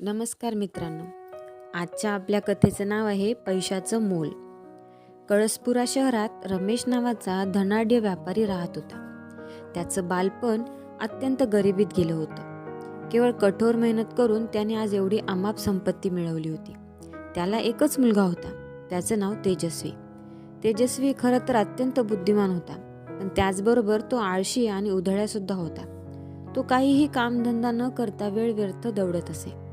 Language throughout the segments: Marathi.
नमस्कार मित्रांनो. आजच्या आपल्या कथेचं नाव आहे पैशाचं मोल. कळसपुरा शहरात रमेश नावाचा धनाढ्य व्यापारी राहत होता. त्याचं बालपण अत्यंत गरिबीत गेलं होतं. केवळ कठोर मेहनत करून त्याने आज एवढी अमाप संपत्ती मिळवली होती. त्याला एकच मुलगा होता. त्याचं नाव तेजस्वी. तेजस्वी खरं तर अत्यंत बुद्धिमान होता पण त्याचबरोबर तो आळशी आणि उधळ्यासुद्धा होता. तो काहीही कामधंदा न करता वेळ व्यर्थ दौडत असे.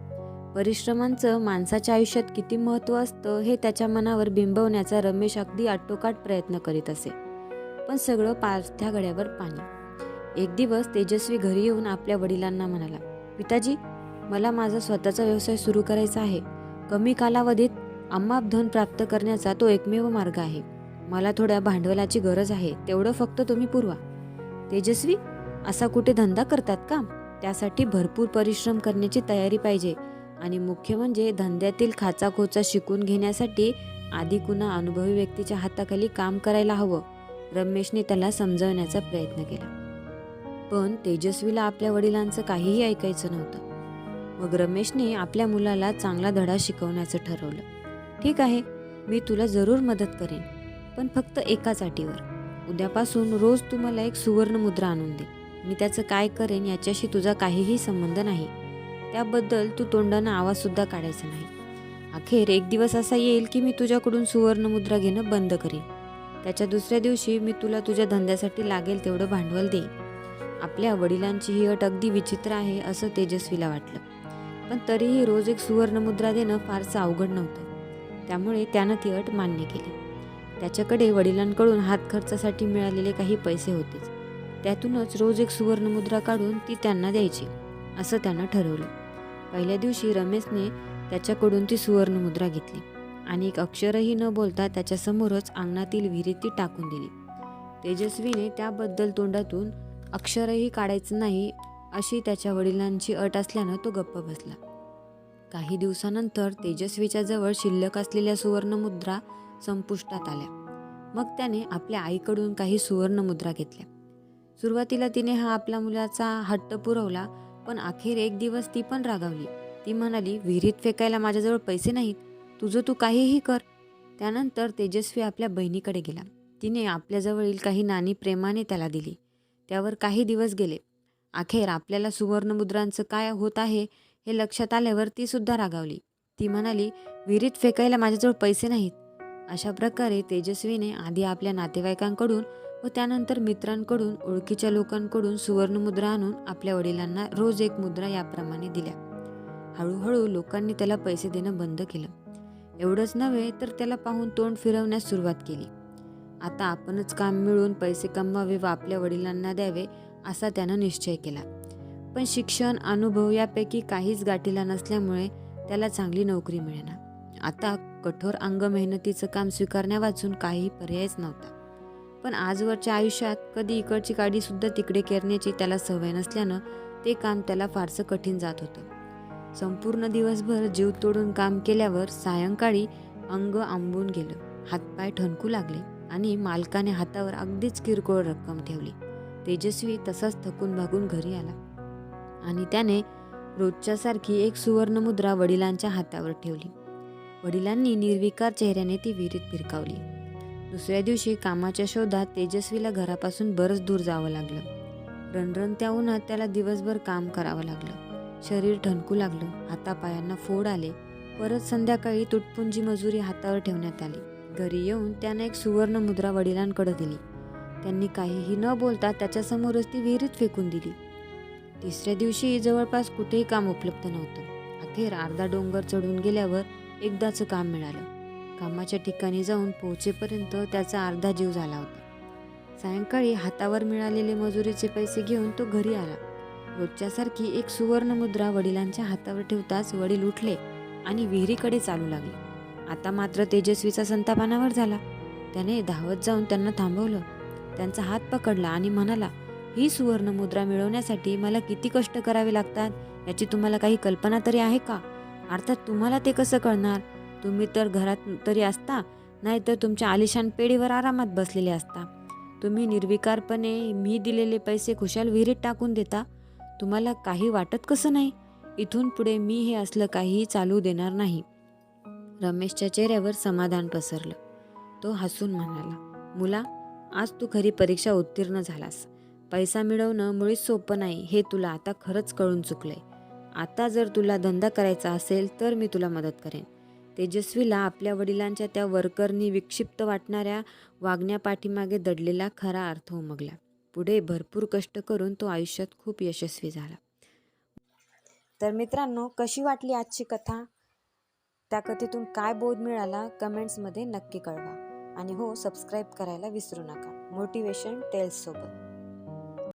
परिश्रमांचं माणसाच्या आयुष्यात किती महत्त्व असतं हे त्याच्या मनावर बिंबवण्याचा रमेश अगदी आटोकाट प्रयत्न करीत असे. पण सगळं पारथ्या गड्यावर पाणी. एक दिवस तेजस्वी घरी येऊन आपल्या वडिलांना म्हणाला पिताजी मला माझा स्वतःचा व्यवसाय सुरू करायचा आहे. कमी कालावधीत अम्माप धन प्राप्त करण्याचा तो एकमेव मार्ग आहे. मला थोड्या भांडवलाची गरज आहे. तेवढं फक्त तुम्ही पुरवा. तेजस्वी असा कुठे धंदा करतात का? त्यासाठी भरपूर परिश्रम करण्याची तयारी पाहिजे. आणि मुख्य म्हणजे धंद्यातील खाचाखोचा शिकून घेण्यासाठी आधी कुणा अनुभवी व्यक्तीच्या हाताखाली काम करायला हवं रमेशने त्याला समजवण्याचा प्रयत्न केला. पण तेजस्वीला आपल्या वडिलांचं काहीही ऐकायचं नव्हतं. मग रमेशने आपल्या मुलाला चांगला धडा शिकवण्याचं ठरवलं. ठीक आहे मी तुला जरूर मदत करेन पण फक्त एकाच अटीवर. उद्यापासून रोज तू मला एक सुवर्ण मुद्रा आणून दे. मी त्याचं काय करेन याच्याशी तुझा काहीही संबंध नाही. त्याबद्दल तू तोंडानं आवाजसुद्धा काढायचा नाही. अखेर एक दिवस असा येईल की मी तुझ्याकडून सुवर्ण मुद्रा घेणं बंद करीन. त्याच्या दुसऱ्या दिवशी मी तुला तुझ्या धंद्यासाठी लागेल तेवढं भांडवल देईन. आपल्या वडिलांची ही अट अगदी विचित्र आहे असं तेजस्वीला वाटलं. पण तरीही रोज एक सुवर्ण मुद्रा देणं फारसं अवघड नव्हतं. त्यामुळे त्यानं ती अट मान्य केली. त्याच्याकडे वडिलांकडून हात खर्चासाठी मिळालेले काही पैसे होतेच. त्यातूनच रोज एक सुवर्ण मुद्रा काढून ती त्यांना द्यायची असं त्यानं ठरवलं. पहिल्या दिवशी रमेशने त्याच्याकडून ती सुवर्ण मुद्रा घेतली आणि एक अक्षरही न बोलता त्याच्यासमोरच अंगणातील विहिरीत ती टाकून दिली. तेजस्वीने त्याबद्दल तोंडातून अक्षरही काढायचं नाही अशी त्याच्या वडिलांची अट असल्यानं तो गप्प बसला. काही दिवसानंतर तेजस्वीच्या जवळ शिल्लक असलेल्या सुवर्णमुद्रा संपुष्टात आल्या. मग त्याने आपल्या आईकडून काही सुवर्णमुद्रा घेतल्या. सुरुवातीला तिने हा आपल्या मुलाचा हट्ट पुरवला पण अखेर एक दिवस ती पण रागावली. ती म्हणाली विहिरीत फेकायला माझ्याजवळ पैसे नाहीत. तुझं तू काहीही कर. त्यानंतर तेजस्वी आपल्या बहिणीकडे गेला. तिने आपल्याजवळील काही नाणी प्रेमाने त्याला दिली. त्यावर काही दिवस गेले. अखेर आपल्याला सुवर्णमुद्रांचं काय होत आहे हे लक्षात आल्यावर ती सुद्धा रागावली. ती म्हणाली विहिरीत फेकायला माझ्याजवळ पैसे नाहीत. अशा प्रकारे तेजस्वीने आधी आपल्या नातेवाईकांकडून व त्यानंतर मित्रांकडून ओळखीच्या लोकांकडून सुवर्णमुद्रा आणून आपल्या वडिलांना रोज एक मुद्रा याप्रमाणे दिल्या. हळूहळू लोकांनी त्याला पैसे देणं बंद केलं. एवढंच नव्हे तर त्याला पाहून तोंड फिरवण्यास सुरुवात केली. आता आपणच काम मिळून पैसे कमवावे व आपल्या वडिलांना द्यावे असा त्यानं निश्चय केला. पण शिक्षण अनुभव यापैकी काहीच गाठीला नसल्यामुळे त्याला चांगली नोकरी मिळेना. आता कठोर अंग मेहनतीचं काम स्वीकारण्या वाचून काही पर्यायच नव्हता. पण आजवरच्या आयुष्यात कधी इकडची गाडीसुद्धा तिकडे करण्याची त्याला सवय नसल्यानं ते काम त्याला फारसं कठीण जात होतं. संपूर्ण दिवसभर जीव तोडून काम केल्यावर सायंकाळी अंग आंबून गेलं. हातपाय ठणकू लागले आणि मालकाने हातावर अगदीच किरकोळ रक्कम ठेवली. तेजस्वी तसाच थकून भागून घरी आला. आणि त्याने रोजच्यासारखी एक सुवर्ण मुद्रा वडिलांच्या हातावर ठेवली. वडिलांनी निर्विकार चेहऱ्याने ती विहिरीत फिरकावली. दुसऱ्या दिवशी कामाच्या शोधात तेजस्वीला घरापासून बरंच दूर जावं लागलं. रणरणत्या उन्हात त्याला दिवसभर काम करावं लागलं. शरीर ठणकू लागलं. हातापायांना फोड आले. परत संध्याकाळी तुटपुंजी मजुरी हातावर ठेवण्यात आली. घरी येऊन त्याने एक सुवर्ण मुद्रा वडिलांकडे दिली. त्यांनी काहीही न बोलता त्याच्यासमोरच ती विहिरीत फेकून दिली. तिसऱ्या दिवशी जवळपास कुठेही काम उपलब्ध नव्हतं. अखेर अर्धा डोंगर चढून गेल्यावर एकदाचं काम मिळालं. कामाच्या ठिकाणी जाऊन पोहोचेपर्यंत त्याचा अर्धा जीव झाला होता. सायंकाळी हातावर मिळालेले मजुरीचे पैसे घेऊन तो घरी आला. रोजच्यासारखी एक सुवर्ण मुद्रा वडिलांच्या हातावर ठेवताच वडील उठले आणि विहिरीकडे चालू लागले. आता मात्र तेजस्वीचा संतापानावर झाला. त्याने धावत जाऊन त्यांना थांबवलं. त्यांचा हात पकडला आणि म्हणाला ही सुवर्ण मुद्रा मिळवण्यासाठी मला किती कष्ट करावे लागतात? याची तुम्हाला काही कल्पना तरी आहे का? अर्थात तुम्हाला ते कसं कळणार? तुम्ही तर घरात तरी असता नाहीतर तुमच्या आलिशान पेढीवर आरामात बसलेले असता. तुम्ही निर्विकारपणे मी दिलेले पैसे खुशाल विहिरीत टाकून देता. तुम्हाला काही वाटत कसं नाही? इथून पुढे मी हे असलं काहीही चालू देणार नाही. रमेशच्या चेहऱ्यावर समाधान पसरलं. तो हसून म्हणाला मुला आज तू खरी परीक्षा उत्तीर्ण झालास. पैसा मिळवणं मुळीच सोपं नाही हे तुला आता खरंच कळून चुकलंय. आता जर तुला धंदा करायचा असेल तर मी तुला मदत करेन. तेजस्वीला आपल्या वडिलांच्या त्या वर्करनी विक्षिप्त वाटणाऱ्या वागण्यापाठीमागे दडलेला खरा अर्थ उमगला. पुढे भरपूर कष्ट करून तो आयुष्यात खूप यशस्वी झाला. तर मित्रांनो कशी वाटली आजची कथा? त्या कथेतून काय बोध मिळाला? कमेंट्समध्ये नक्की कळवा. आणि हो सबस्क्राईब करायला विसरू नका. मोटिवेशन टेल्ससोबत